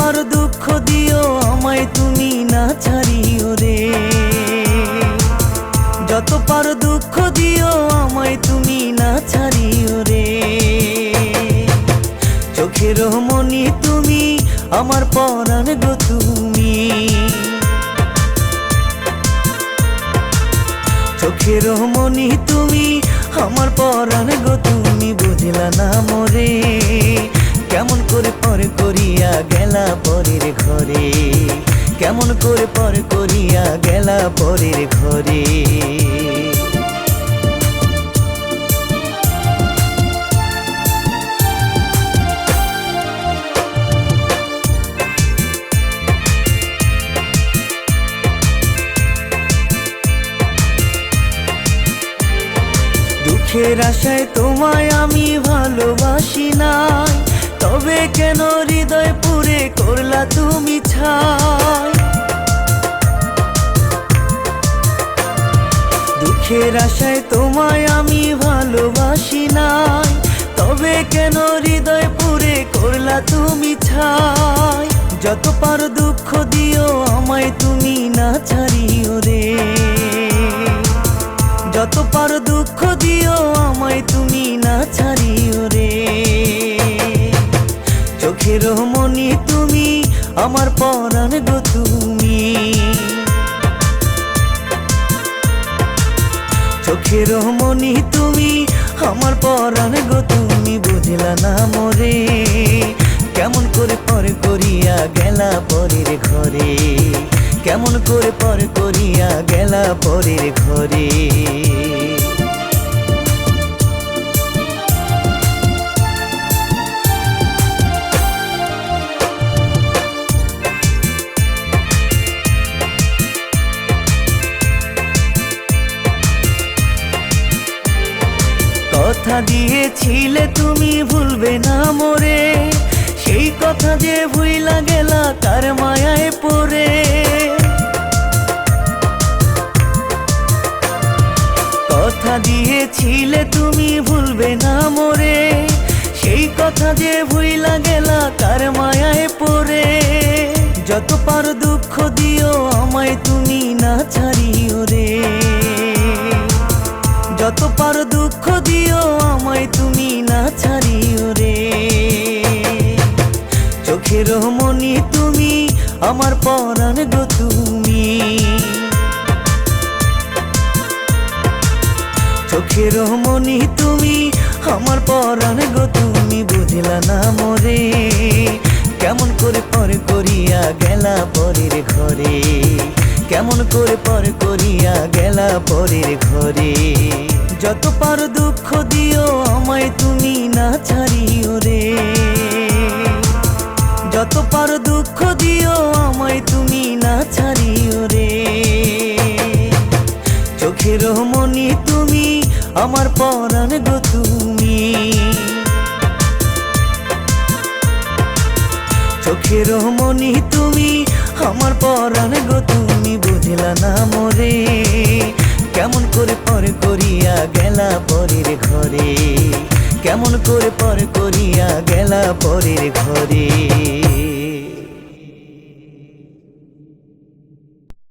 পার দুঃখ দিও আমায় তুমি না ছাড়িও রে। যত পার দুঃখ দিও আমায় তুমি না ছাড়িও রে। চোখের মনি তুমি, আমার পরাণ গো তুমি। চোখের মনি তুমি, আমার পরাণ গো তুমি, বুঝলা না মোরে। কেমন করে পর করিয়া গেলা পরের ঘরে? কেমন করে পর করিয়া গেলা পরের ঘরে? দুঃখের আশায় তোমায় আমি ভালোবাসি। করলা তুমি ছাই। দুঃখের আশায় তোমায় আমি ভালোবাসি নাই। তবে কেন হৃদয় পুরে করলা তুমি ছাই? যত পার দুঃখ দিও আমায়, তুমি না ছাড়িও রে। যত পার দুঃখ দিও আমায়, তুমি না ছাড়িও রে। চোখের আমার পরাণ গো তুমি। চোখের মনি তুমি, আমার পরাণ গো তুমি, বুঝলা না মরে। কেমন করে পর করিয়া গেলা পরের ঘরে। কেমন করে পর করিয়া গেলা পরের ঘরে। কথা দিয়েছিলে, তুমি ভুলবে না মোরে। সেই কথা যে ভুইলা গেলা, তার মায়ায় পড়ে। কথা দিয়েছিলে, তুমি ভুলবে না মোরে। সেই কথা যে ভুইলা গেলা, তার মায়ায় পড়ে। যত পার দুঃখ দিও, আমায় তুমি না ছাড়িও রে। যত পার দুঃখ দিও আমায় তুমি না ছাড়িও রে। চোখের মনি তুমি, আমার পরাণ গো তুমি। চোখের মনি তুমি, আমার পরাণ গো তুমি। বুঝলা না মোরে, কেমন করে পর করিয়া গেলা পরের ঘরে। কেমন করে পর করিয়া গেলা পরের ঘরে? যত পার দুঃখ দিও আমায় তুমি না ছাড়িও রে। যত পার দুঃখ দিও আমায় তুমি না ছাড়িও রে। চোখের মনি তুমি, আমার পরাণ গো তুমি। চোখের মনি তুমি, আমার পরাণ গো তুমি। মোরে কেমন করে পর করিয়া গেলা পরের ঘরে? কেমন করে পর করিয়া গেলা পরের ঘরে?